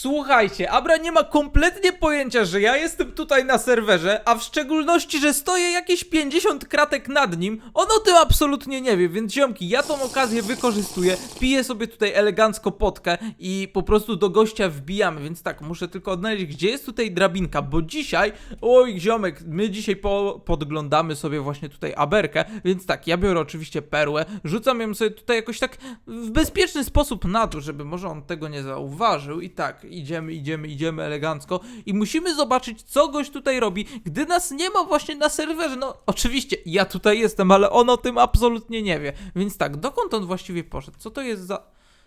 Słuchajcie, Abra nie ma kompletnie pojęcia, że ja jestem tutaj na serwerze, a w szczególności, że stoję jakieś 50 kratek nad nim. On o tym absolutnie nie wie, więc ziomki, ja tą okazję wykorzystuję, piję sobie tutaj elegancko potkę i po prostu do gościa wbijamy, więc tak, muszę tylko odnaleźć, gdzie jest tutaj drabinka, bo dzisiaj, oj ziomek, my dzisiaj po, podglądamy sobie właśnie tutaj Aberkę, więc tak, ja biorę oczywiście perłę, rzucam ją sobie tutaj jakoś tak w bezpieczny sposób na dół, żeby może on tego nie zauważył i tak, idziemy, idziemy, idziemy elegancko i musimy zobaczyć, co gość tutaj robi, gdy nas nie ma właśnie na serwerze, no oczywiście, ja tutaj jestem, ale on o tym absolutnie nie wie, więc tak, dokąd on właściwie poszedł, co to jest za...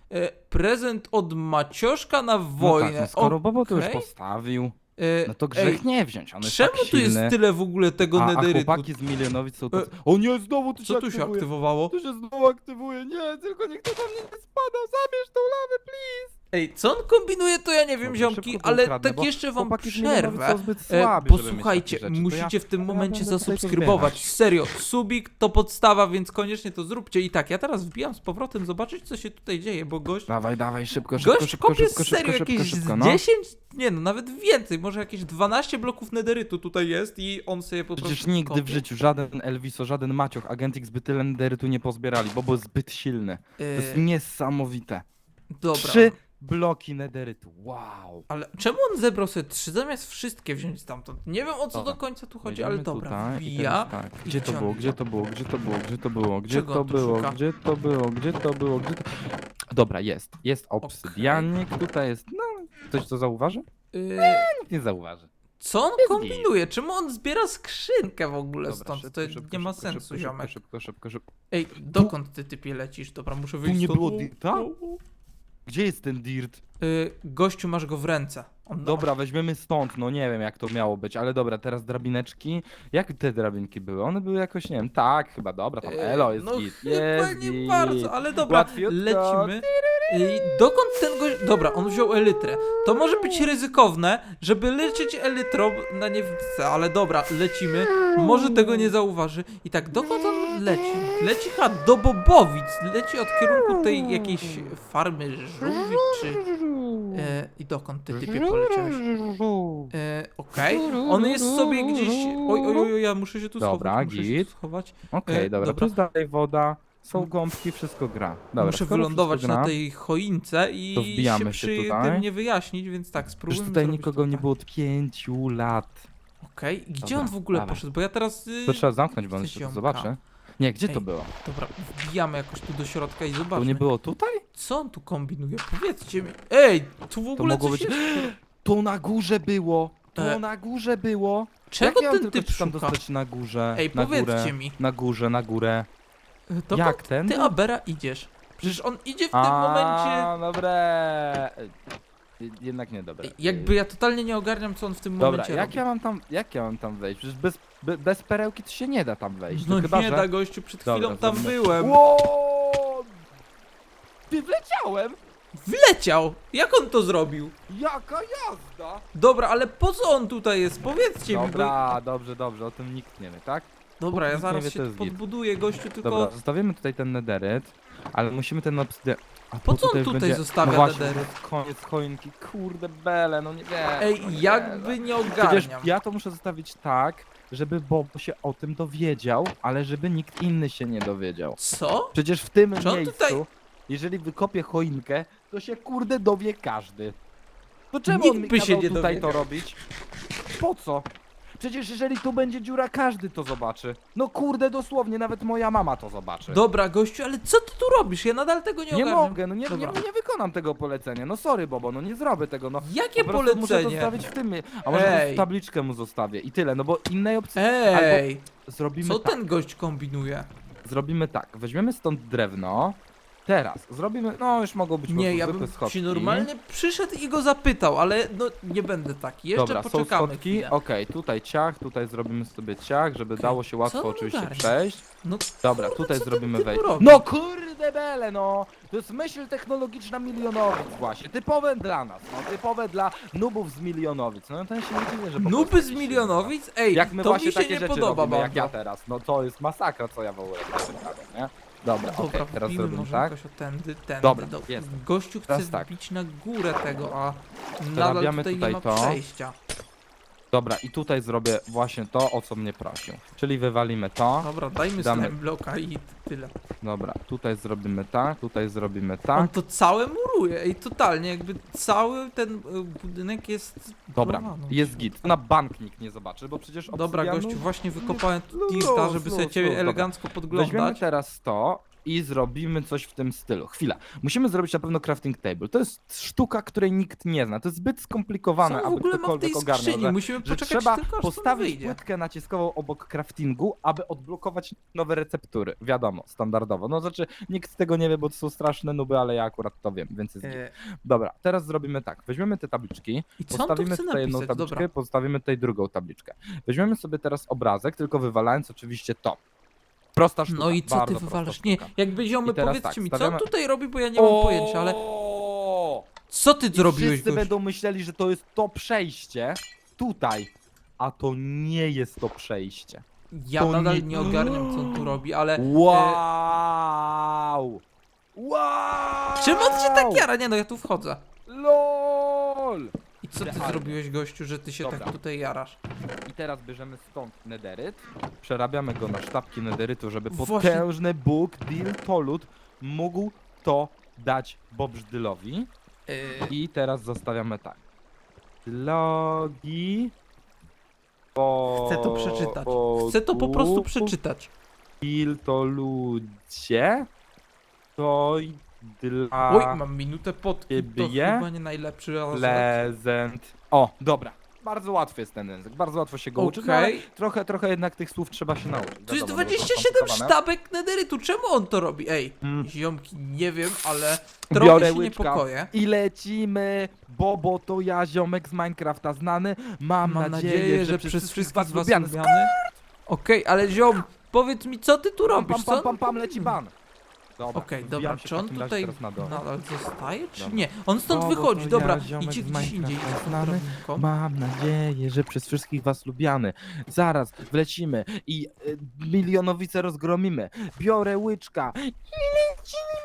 E, prezent od Macioszka na wojnę. No tak, no skoro Bobo to już postawił, E, no to grzech ej, nie wziąć, on jest Czemu tak tu jest tyle w ogóle tego a, a nederytu? chłopaki z Milionowic są E, tacy... O nie, znowu tu się Co tu się aktywuje. aktywowało? Tu się znowu aktywuje, nie, tylko niech to tam nie spada, zabierz tą lawę, please! Ej, co on kombinuje, to ja nie wiem, Dobra, ziomki, szybko to ale ukradnę, tak jeszcze wam chłopaki przerwę. są zbyt E, słabi, żeby mieć posłuchajcie, takie rzeczy, to musicie ja- w tym ja momencie będę tutaj zasubskrybować. Serio, subik to podstawa, więc koniecznie to zróbcie. I tak, ja teraz wbijam z powrotem zobaczyć, co się tutaj dzieje, bo gość. Dawaj, dawaj, szybko, szybko, Gość szybko, kopie szybko, serio szybko, jakieś szybko, z no. 10, nie no, nawet więcej, może jakieś 12 bloków nederytu tutaj jest i on sobie po Przecież prostu nigdy w kopie. życiu żaden Elviso, żaden Macioch, Agent X by tyle nederytu nie pozbierali, bo był zbyt silny. To jest E, niesamowite. dobra. Trzy bloki nederytu, wow. Ale czemu on zebrał sobie trzy zamiast wszystkie wziąć stamtąd? Nie wiem o co Dobra. do końca tu chodzi, Wejdziemy ale dobra, tutaj i wbija. teraz tak. Gdzie to gdzie było, gdzie to było, gdzie to było, gdzie to było, gdzie Czego to on tu było, szuka? gdzie to było, gdzie to było, gdzie to... Dobra, jest. Jest obsydianik, tutaj jest... No, ktoś to zauważy? Yy, Nikt nie zauważy. co on kombinuje? Czemu on zbiera skrzynkę w ogóle Dobra, stąd? szybko, to szybko, nie ma szybko, sensu, szybko, ziomek. Szybko, szybko, szybko. Ej, dokąd ty typie lecisz? Dobra, muszę wyjść nie stąd. było dirta? Gdzie jest ten dirt? Yy, gościu, masz go w ręce. On, Dobra, weźmiemy stąd, no nie wiem jak to miało być, ale dobra, teraz drabineczki. Jak te drabinki były? One były jakoś, nie wiem, tak, chyba dobra, tam Yy, elo jest no git, chyba jest nie git. bardzo, ale dobra, Łatwiutko. lecimy. Ej, dokąd ten gość... Dobra, on wziął elytrę. To może być ryzykowne, żeby lecieć elytrą na niewidce, ale dobra, lecimy. Może tego nie zauważy. I tak, dokąd on leci? Leci chyba do Bobowic. Leci od kierunku tej jakiejś farmy żółwi, czy... E, I dokąd ty typie poleciałeś? E, Okej, on jest sobie gdzieś... Oj, oj, oj, oj, ja muszę się tu Dobra, schować. Muszę się git. tu schować. Okej, E, dobra, dobra. tu jest dalej woda, są gąbki, wszystko gra. Dobra, Muszę skoro wylądować wszystko na gra, tej choince i wbijamy się się przy tutaj. tym nie wyjaśnić, więc tak, Przecież spróbujmy tutaj zrobić nikogo to nie tak. było od pięciu lat. Okej, gdzie Dobra, on w ogóle dawaj. poszedł? Bo ja teraz... y, To trzeba zamknąć, bo on się to zobaczy. Nie, gdzie to Ej, było? Dobra, wbijamy jakoś tu do środka i To zobaczmy. nie było tutaj? Co on tu kombinuje? Powiedzcie mi. Ej, tu w ogóle mogło coś być... jest. To na górze było! To E, na górze było! Czego Jak ja mam ten tylko typ tam szuka? dostać na górze? Ej, na powiedzcie górę, mi. Na górze, na górę. To Jak ten? Ty, Abera, idziesz. Przecież on idzie w tym momencie... dobre. Y, Jednak nie dobre. Jakby ja totalnie nie ogarniam, co on w tym Dobra, momencie jak robi. ja mam tam, jak ja mam tam wejść? Przecież bez, be, bez perełki to się nie da tam wejść. No chyba, nie że... da, gościu, przed Dobra, chwilą tam zrobimy- byłem. Ło! Ty wleciałem! Wleciał! Jak on to zrobił? Jaka jazda! Dobra, ale po co on tutaj jest? Powiedzcie mi, bo... Dobra, dobrze, dobrze, o tym nikt nie wie, tak? Dobra, ja nikt nie zaraz wie, się to tu jest git. podbuduję, gościu, tylko... Dobra, zostawimy tutaj ten nederyt, ale musimy ten obsydian... A Po co on już tutaj zostawia no właśnie, nederyt? to jest koniec choinki, kurde bele, no nie wiem. Ej, no nie, jakby no. nie Przecież ogarniam. ja to muszę zostawić tak, żeby Bobo się o tym dowiedział, ale żeby nikt inny się nie dowiedział. Co? Przecież w tym Czy on miejscu, tutaj- jeżeli wykopię choinkę, to się kurde dowie każdy. To czemu Nikt on mi by się kazał nie tutaj to dowiedział. robić? Po co? Przecież jeżeli tu będzie dziura, każdy to zobaczy. No kurde, dosłownie, nawet moja mama to zobaczy. Dobra, gościu, ale co ty tu robisz? Ja nadal tego nie, nie ogarniam. mogę, no nie, nie, Dobra. nie wykonam tego polecenia. No sorry, Bobo, no nie zrobię tego, no. Jakie Po prostu muszę polecenie? zostawić w tym. mie- A może Ej. tabliczkę mu zostawię i tyle, no bo innej opcji. Ej, Zrobimy co tak. ten gość kombinuje? Zrobimy tak. Weźmiemy stąd drewno. Teraz zrobimy. No już mogą być po Nie, prostu ja zwykłe bym schodki. ci normalnie przyszedł i go zapytał, ale no nie będę taki. Jeszcze Dobra, są poczekamy schodki. chwilę. Okej, tutaj ciach, tutaj zrobimy sobie ciach, żeby Okej. dało się Co łatwo on oczywiście ogarnia? przejść. No Dobra, Kurde, tutaj co ten zrobimy typ wejście. robi? No kurde bele, no! To jest myśl technologiczna milionowic właśnie. Typowe dla nas, no typowe dla nubów z milionowic. No ja się nie dziwię, że po prostu nuby z jakieś milionowic? Ej, Jak my to właśnie mi się takie nie rzeczy podoba robimy, jak bardzo. ja teraz. No to jest masakra, co ja w ogóle robię, nie? Dobra, teraz wbijmy robimy może tak. jakoś o tędy, tędy. Dobra, do... jest. Gościu chce Teraz tak. wbić na górę tego, a nadal Przerabiamy tutaj, tutaj nie ma to. przejścia. Dobra, i tutaj zrobię właśnie to, o co mnie prosił. Czyli wywalimy to. Dobra, dajmy Damy. slime bloka i tyle. Dobra, tutaj zrobimy tak, tutaj zrobimy On tak. to całe muruje i totalnie jakby cały ten y, budynek jest... Dobra, jest git. Na bank nikt nie zobaczy, bo przecież Dobra obsydianu- gościu, właśnie wykopałem Luz, dirta, żeby luz, sobie ciebie luz, dobra. elegancko Weźmiemy podglądać. teraz to i zrobimy coś w tym stylu. Chwila. Musimy zrobić na pewno crafting table. To jest sztuka, której nikt nie zna. To jest zbyt skomplikowane, Co w aby ogóle ma w ktokolwiek tej skrzyni? że- Musimy że poczekać trzeba tylko aż postawić wyjdzie. płytkę naciskową obok craftingu, aby odblokować nowe receptury. Wiadomo, standardowo. No znaczy, nikt tego nie wie, bo to są straszne nuby, ale ja akurat to wiem, więc jest git. E, Dobra, teraz zrobimy tak. Weźmiemy te tabliczki, I co on tu postawimy chce tutaj jedną napisać? tabliczkę, Dobra. postawimy tutaj drugą tabliczkę. Weźmiemy sobie teraz obrazek, tylko wywalając oczywiście to. Prosta sztuka. No i co ty bardzo prosta wywalasz? Nie, sztuka. jakby ziomy, I teraz powiedzcie tak, mi, co stawiamy- on tutaj robi, bo ja nie mam pojęcia, ale O! co ty I zrobiłeś, Wszyscy gościu? będą myśleli, że to jest to przejście tutaj, a to nie jest to przejście. Ja to nadal nie- nie ogarniam, co on tu robi, ale... Wow! Wow! Czym on się tak jara? Nie no, ja tu wchodzę. LOL! Co ty Realnie. zrobiłeś, gościu, że ty się Dobra. tak tutaj jarasz? I teraz bierzemy stąd nederyt, przerabiamy go na sztabki nederytu, żeby Właśnie- potężny Bóg Dil Tolut mógł to dać Bobrzdylowi. Yy, I teraz zostawiamy tak. Logi. Po, chcę to przeczytać. Chcę to po prostu przeczytać. Dil to ludzie. To i dla Oj, mam minutę pod. To ciebie? chyba nie najlepszy razem. prezent. O, dobra. Bardzo łatwy jest ten język, bardzo łatwo się go uczyć, no, ale Okej. trochę, trochę jednak tych słów trzeba się nauczyć. Tu jest Wiadomo, że to 27 skomplikowane. sztabek nederytu, czemu on to robi? Ej, Mm. ziomki, nie wiem, ale Biorę trochę się łyczka niepokoję. I lecimy, Bobo to ja, ziomek z Minecrafta znany. Mam, Mam nadzieję, że przez wszystkich z was lubiany. lubiany. Okej, ale ziom, powiedz mi, co ty tu Pam, robisz, pam, co? pam, pam, pam, leci ban. Dobra, Okej, wbijam dobra, w czy on takim razie tutaj teraz na dole. nadal zostaje, czy Dobra. nie? On stąd O, bo wychodzi, to dobra, ja, ziomek idzie z gdzieś indziej. Znany. drobniką. Mam nadzieję, że przez wszystkich was lubiany. Zaraz wlecimy i y, milionowice rozgromimy. Biorę łyczka.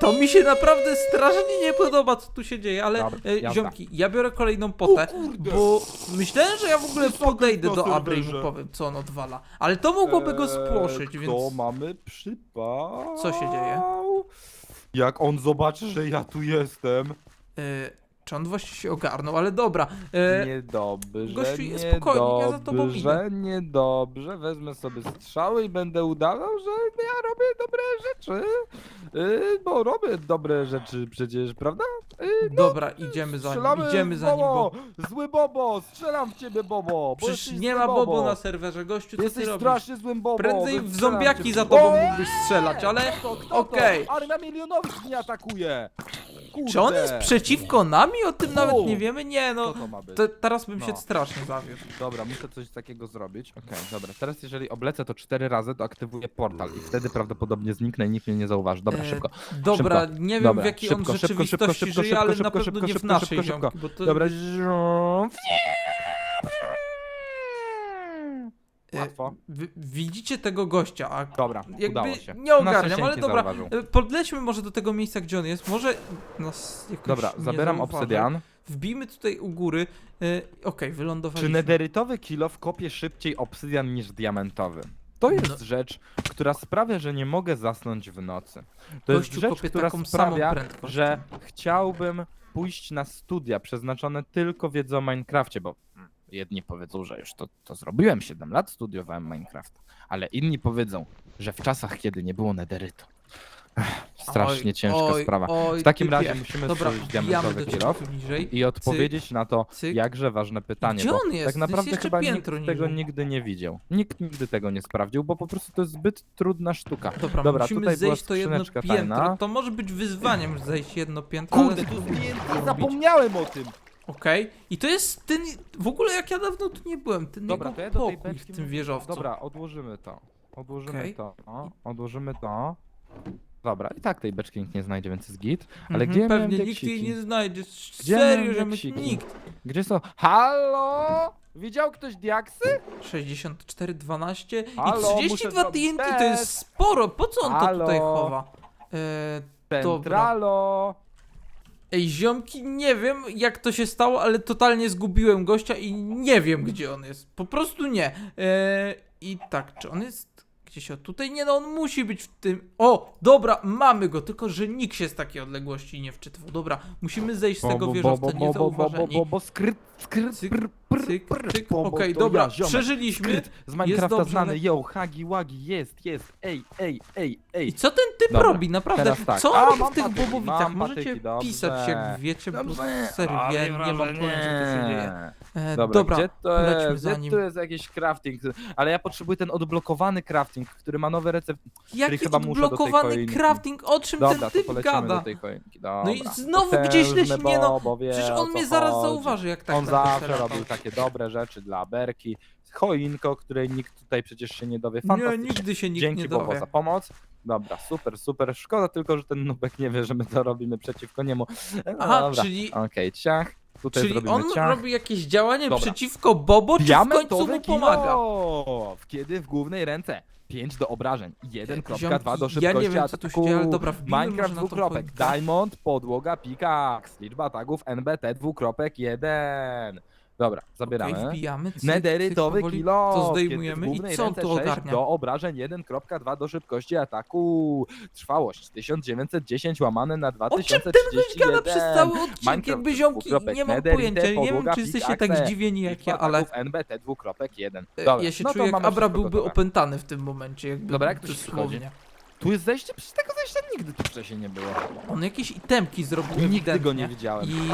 To mi się naprawdę strasznie nie podoba, co tu się dzieje, ale Dobra, e, jazda. ziomki, ja biorę kolejną potę, kurde. bo myślałem, że ja w ogóle podejdę do Abry i mu powiem, co on odwala. Ale to mogłoby go spłoszyć, Eee, więc... To mamy przypał. Co się dzieje? Jak on zobaczy, że ja tu jestem. E, czy on właśnie się ogarnął, ale dobra. E, Niedobrze, gościu, spokojnie, ja za tobą niedobrze, niedobrze. Wezmę sobie strzały i będę udawał, że ja robię dobre rzeczy. Yy, bo robię dobre rzeczy przecież, prawda? Yy, dobra, idziemy za nim, strzelamy idziemy w za nim, bo... Bobo! Zły Bobo! Strzelam w ciebie, Bobo! bo Przecież jesteś nie zły ma Bobo na serwerze, gościu, co Jesteś ty robisz? strasznie złym Bobo! Prędzej w strzelam zombiaki cię. za tobą O, mógłbyś strzelać, ale... Kto, okej. Armia milionowych mnie atakuje! Kurde. Czy on jest przeciwko nami? O tym nawet nie wiemy? Nie, no... Co to ma być? To, teraz bym się No. strasznie zawiódł. Dobra, muszę coś takiego zrobić. Okej, dobra. Teraz jeżeli oblecę to cztery razy, to aktywuję portal i wtedy prawdopodobnie zniknę i nikt mnie nie zauważy. Dobra, E, szybko. Dobra, Szybko. nie wiem Dobra, w jakiej szybko, on szybko, rzeczywistości szybko, szybko, żyje, ale szybko, na pewno szybko, nie w szybko, naszej szybko, szybko. ziomki, bo to... Dobra. Łatwo. wy- Widzicie tego gościa, a Dobra, jakby udało się. nie ogarniam, ale dobra, zauważył. e, podlećmy może do tego miejsca, gdzie on jest, może nas jakoś Dobra, nie zabieram zauważy. obsydian. Wbijmy tutaj u góry, e, okej, Czy wylądowaliśmy. nederytowy kilof kopie szybciej obsydian niż diamentowy? To jest No. rzecz, która sprawia, że nie mogę zasnąć w nocy. To jest Gościu rzecz, kopie która taką samą sprawia, prędkość. że chciałbym pójść na studia przeznaczone tylko wiedzy o Minecrafcie, bo jedni powiedzą, że już to, to zrobiłem, 7 lat studiowałem Minecraft, ale inni powiedzą, że w czasach, kiedy nie było nederytu. Ech, Strasznie Oj, ciężka oj, sprawa. Oj, W takim typie. razie musimy Dobra, stworzyć wbijamy diamentowy do ciebie kilof tu bliżej. i odpowiedzieć na to cyk. jakże ważne pytanie, Gdzie bo on jest? tak To jest naprawdę jeszcze chyba nikt piętro tego niżej. nigdy nie widział. Nikt nigdy tego nie sprawdził, bo po prostu to jest zbyt trudna sztuka. Dobra, Dobra, musimy tutaj była zejść to jedno skrzyneczka piętro. tajna. To może być wyzwaniem zejść jedno piętro, Kurde, ale tu zdjęcie, zapomniałem o tym! Okej. I to jest ten. W ogóle jak ja dawno tu nie byłem, ten Dobra, jego to ja do tej pokój w tym wieżowcu. Dobra, odłożymy to. Odłożymy Okej. to. Odłożymy to. Dobra, i tak tej beczki nikt nie znajdzie, więc jest git. Ale Mhm, gdzie miałem Pewnie nikt jej nie znajdzie. Gdzie Serio, miałem że my nikt. Gdzie są? Halo? Widział ktoś diaksy? 64, 12 Halo, i muszę 32 zrobić TNT to test. jest sporo. Po co on to tutaj Halo? chowa? E. Centralo! Ej, ziomki, nie wiem jak to się stało, ale totalnie zgubiłem gościa i nie wiem gdzie on jest. Po prostu nie. E, I tak, czy on jest gdzieś o tutaj? Nie no, on musi być w tym. O, dobra, mamy go, tylko że nikt się z takiej odległości nie wczytywał. Dobra, musimy zejść z tego wieżowca niezauważeni. bo, bo, skryt, skryt, Cyk, prr, prr, cyk, prr, cyk. bo, bo Okej, to dobra, ja, ziomek. przeżyliśmy. Skryt z Minecrafta dobrze, znany, ale- yo, hagi wagi, jest, jest, ej, ej, ej, ej. I co ten typ Dobra, robi? Naprawdę, teraz tak. co A, on robi mam w tych patyki, bobowicach? mam Możecie patyki, dobrze. pisać jak wiecie, bo serio, A, ja nie mam wrażenie. pojęcia co się dzieje. E, Dobra, dobra, gdzie to lećmy jest? za Gdzie nim. tu jest jakiś crafting? Ale ja potrzebuję ten odblokowany crafting, który ma nowe recepty. Jaki chyba muszę do tej odblokowany crafting? O czym Dobra, ten typ polecimy gada? do tej. Dobra. No i znowu gdzieś Potężny leci, nie no, Bobo wie, Przecież o on co mnie zaraz chodzi. zauważy, jak tak On będę zawsze robił takie dobre rzeczy dla Berki. Choinkę, o której nikt tutaj przecież się nie dowie. Nie, Fantastycznie. nigdy się nikt Dzięki nie Bobo dowie. za pomoc. Dobra, super, super. Szkoda tylko, że ten nubek nie wie, że my to robimy przeciwko niemu. No Aha, dobra. czyli, Okej, ciach. Tutaj czyli zrobimy on ciach. robi jakieś działanie Dobra. przeciwko Bobo, czy w końcu mu pomaga? kilof, Kiedy w głównej ręce 5 do obrażeń, 1.2 do Ziomki, ja nie szybkości wiem, co tu się dzieje, ale dobra, wbijmy Minecraft może na dwukropek. Diamond, podłoga, pickaxe, liczba tagów NBT dwukropek 1. Dobra, zabieramy. Okej, wbijamy. cyk, Nederytowy cyk, kilo. To zdejmujemy i co tu ogarnia? Do obrażeń 1.2 do szybkości ataku. Trwałość 1910 łamane na O czym 2031. ten gość gada przez cały odcinek? Minecraft Jakby ziomki, nie mam pojęcia, nie wiem czy jesteście tak zdziwieni jak ja, ale NBT dwukropek 1. e, Dobra, ja się no to czuję jak Abra byłby opętany w tym momencie, jakby Dobra, jak tu się. Tu jest zejście? Przecież tego zejścia nigdy tu wcześniej nie było. On jakieś itemki zrobił Nigdy go nie widziałem. I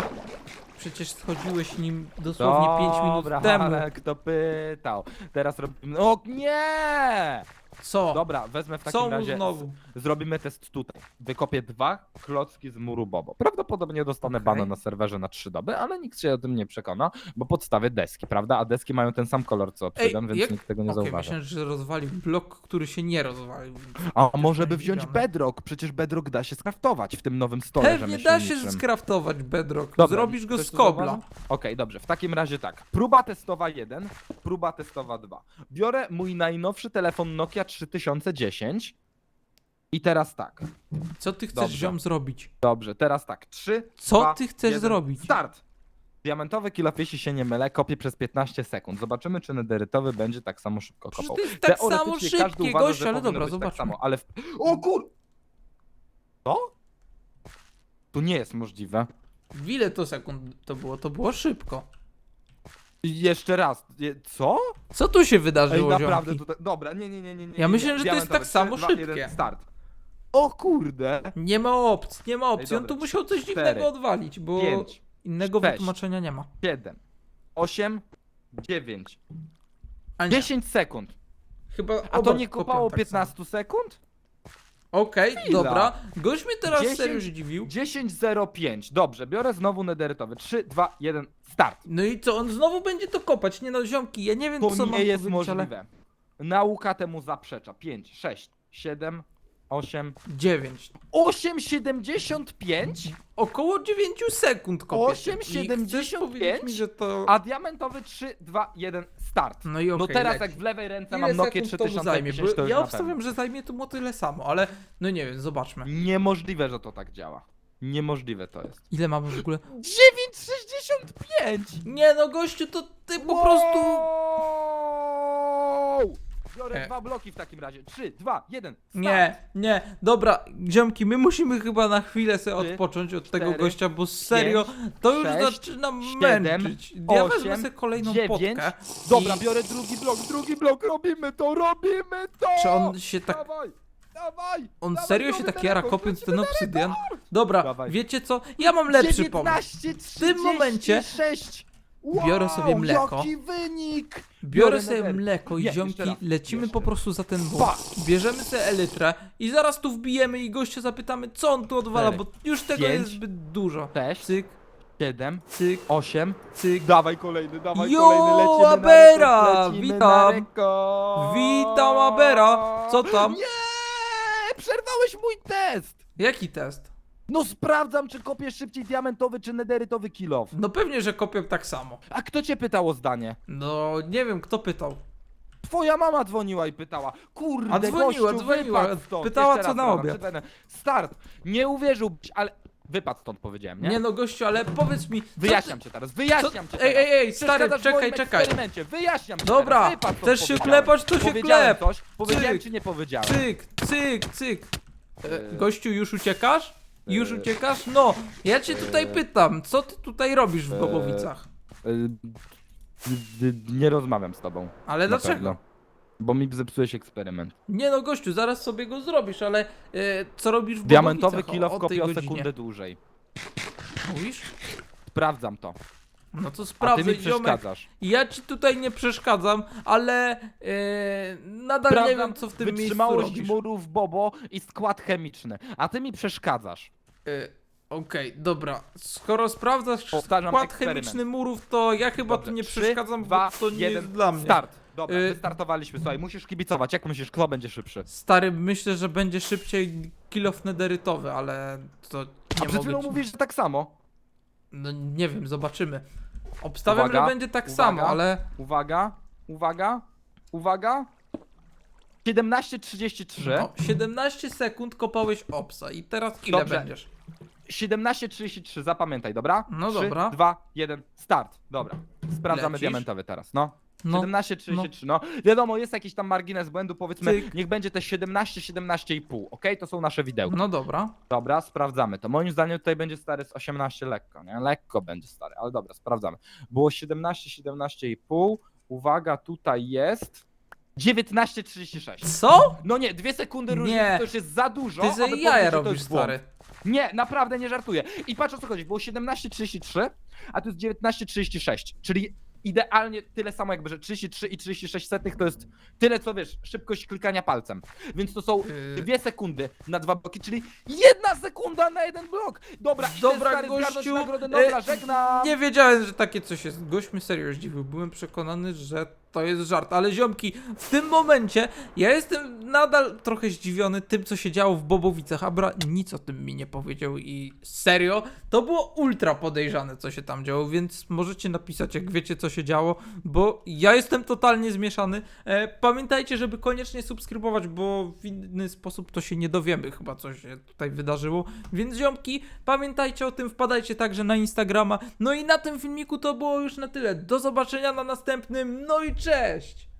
przecież schodziłeś nim dosłownie 5 minut Dobra, temu. ale kto pytał? Teraz robimy... O nie! Co? Dobra, wezmę w Co takim mu razie... znowu? Zrobimy test tutaj. Wykopię dwa klocki z muru Bobo. Prawdopodobnie dostanę Okej. bana na serwerze na trzy doby, ale nikt się o tym nie przekona, bo podstawię deski, prawda? A deski mają ten sam kolor co obsydian, więc jak- nikt tego nie Okej, zauważy. myślałem, że rozwalił blok, który się nie rozwalił. A może by wziąć Zdziwiony. bedrock? Przecież bedrock da się skraftować w tym nowym stole Pewnie da się rzemieślniczym. skraftować bedrock. Dobra, Zrobisz go ktoś z to kobla. zauważył? Okej, dobrze. W takim razie tak. Próba testowa 1, próba testowa 2. Biorę mój najnowszy telefon Nokia 3010 i teraz tak. Co ty chcesz Dobrze. ziom zrobić? Dobrze, teraz tak. 3, Co ty chcesz zrobić? Start! Diamentowy kilof, jeśli się nie mylę, kopię przez 15 sekund. Zobaczymy, czy nederytowy będzie tak samo szybko Przecież kopał. to jest tak samo Teoretycznie każdy szybkie, uważa, że ale powinno dobra, być tak zobaczmy. samo, ale w... O kur... Co? Tu nie jest możliwe. W ile to sekund to było? To było szybko. Jeszcze raz. Je- Co? Co tu się Ej, wydarzyło, naprawdę ziomki? tutaj. Dobra, nie, nie, nie, nie. nie Ja nie, myślę, nie. że to jest tak samo 3, 2, szybkie. 1, start. O kurde. Nie ma opcji, nie ma opcji. On dobra, tu musiał coś cztery, dziwnego odwalić, bo 5, innego sześć. wytłumaczenia nie ma. 7, 8, 9, A nie, 10 sekund. chyba A to nie kopią kopało tak 15 sekund? Okej, Chwila. dobra. Gość mnie teraz 10, serio zdziwił. 10.05. Dobrze, biorę znowu nederytowy. 3, 2, 1, start. No i co, on znowu będzie to kopać? Nie no, ziomki, ja nie wiem To co mam nie jest powiedzieć, ale... możliwe. Nauka temu zaprzecza. 5, 6, 7, 8, 9. 8,75? Około 9 sekund kopię. tym. I 8,75? chcesz powiedzieć mi, że to... A diamentowy 3, 2, 1, start. No i okej, no teraz leci. jak w lewej ręce Ile mam Nokia sekund to mu zajmie? 3010, Bo to już ja na obstawiam, że zajmie to mu tyle samo, ale no nie wiem, zobaczmy. Niemożliwe, że to tak działa. Niemożliwe to jest. Ile mamy w ogóle? 9,65! Nie no, gościu, to ty po prostu... Biorę E. dwa bloki w takim razie. 3, 2, 1, start. Nie, nie, dobra, ziomki, my musimy chyba na chwilę sobie Trzy, odpocząć od tego cztery, gościa, bo serio, to już sześć, zaczyna siedem, męczyć. Ja wezmę osiem, sobie kolejną dziewięć. potkę. Dobra, biorę drugi blok, drugi blok, robimy to, robimy to! Czy on się tak... Dawaj, dawaj! On dawaj, serio się robimy tak jara rekord, kopiąc ten obsydian? Dobra, Dawaj. wiecie co? Ja mam lepszy pomysł. 19, W tym momencie 36. biorę sobie mleko. Jaki wynik! Biorę Biorę sobie mleko i Nie, ziomki, raz, lecimy jeszcze po raz. prostu za ten most. Bierzemy sobie elytrę i zaraz tu wbijemy i gościa zapytamy, co on tu odwala, Cztery, bo już tego pięć, jest zbyt dużo. 6, Cyk, 7, cyk, 8. cyk. Dawaj kolejny, dawaj Yo, kolejny, lecimy Abera! na rekord, lecimy Witam. Na rekord. Witam, Abera! Co tam? Nie! Przerwałeś mój test! Jaki test? No sprawdzam, czy kopiesz szybciej diamentowy, czy nederytowy kilof. No pewnie, że kopią tak samo. A kto cię pytał o zdanie? No, nie wiem, kto pytał. twoja mama dzwoniła i pytała. Kurde, A dzwoniła, gościu, dzwoniła, wypadł stąd. pytała, Jeszcze co raz na obiad. Start. Nie uwierzyłbyś, ale wypadł stąd powiedziałem, nie? Nie no, gościu, ale powiedz mi... co ty- Wyjaśniam cię teraz, wyjaśniam Co- cię Ej, teraz. ej, ej, stary, Przeszkadzasz w czekaj, moim czekaj. eksperymencie. Wyjaśniam cię Dobra, teraz. Wypadł stąd chcesz się powiedziałem. klepać, to się Powiedziałem klep. coś, powiedziałem Cyk. czy nie powiedziałem? Cyk, cyk, cyk. E, Gościu, już uciekasz? Już e, uciekasz? No, ja cię tutaj pytam, co ty tutaj robisz w e, Bobowicach? Y, d- d- Nie rozmawiam z tobą. Ale na dlaczego? pewno. Bo mi zepsułeś eksperyment. Nie no, gościu, zaraz sobie go zrobisz, ale e, co robisz w Diamentowy Bobowicach kilo w o tej kopie o godzinie? sekundę dłużej. Mówisz? Sprawdzam to. No to A ty sprawdzę, mi ziomek. przeszkadzasz. Ja ci tutaj nie przeszkadzam, ale e, nadal nie Sprawdzam wiem, co w tym miejscu wytrzymałość robisz. murów Bobo i skład chemiczny. A ty mi przeszkadzasz. E, Okej, dobra. Skoro sprawdzasz Powtarzam skład eksperyment. chemiczny murów, to ja chyba Dobrze, tu nie trzy, przeszkadzam, dwa, bo to nie jeden, jest dla mnie. Start. Dobra, Y- wystartowaliśmy. Słuchaj, musisz kibicować. Jak myślisz, kto będzie szybszy? Stary, myślę, że będzie szybciej nederytowy, ale to A nie przed mogę chwilą ci... mówisz, że tak samo. No nie wiem, zobaczymy. Obstawiam, Uwaga, że będzie tak uwaga. samo, ale... Uwaga, uwaga, uwaga. 17.33. No, 17 sekund kopałeś obsa i teraz ile Dobrze. będziesz? 17.33, zapamiętaj, dobra? No 3, dobra. 2, 1, start. Dobra. Sprawdzamy Lecisz? diamentowy teraz, no. No, 17.33, no. Wiadomo, jest jakiś tam margines błędu, powiedzmy, Cyk. niech będzie te 17, 17,5, okej? To są nasze widełki. no dobra. Dobra, sprawdzamy to. Moim zdaniem tutaj będzie stary z 18 lekko, nie? Lekko będzie stary, ale dobra, sprawdzamy. Było 17, 17,5. Uwaga, tutaj jest 19,36. Co? No nie, dwie sekundy różnicy Nie. to już jest za dużo. Ty aby ze powiedzieć, jaja że to robisz, jest błąd. stary. Nie, naprawdę nie żartuję. I patrz o co chodzi, było 17,33, a tu jest 19,36, czyli idealnie tyle samo jakby, że 33 i 36 setnych to jest tyle co wiesz, szybkość klikania palcem. Więc to są Yy. dwie sekundy na dwa bloki, czyli jedna sekunda na jeden blok. Dobra, idę, Dobra, stary, gościu, nagrodę Nobla, e, żegnam. Nie wiedziałem, że takie coś jest. Gość mnie serio zdziwił. Byłem przekonany, że to jest żart. Ale ziomki, w tym momencie ja jestem nadal trochę zdziwiony tym, co się działo w Bobowicach. Abra nic o tym mi nie powiedział i serio, to było ultra podejrzane, co się tam działo, więc możecie napisać, jak wiecie, co się działo, bo ja jestem totalnie zmieszany. E, pamiętajcie, żeby koniecznie subskrybować, bo w inny sposób to się nie dowiemy chyba, co się tutaj wydarzyło. Więc ziomki, pamiętajcie o tym, wpadajcie także na Instagrama. No i na tym filmiku to było już na tyle. Do zobaczenia na następnym, no i cześć!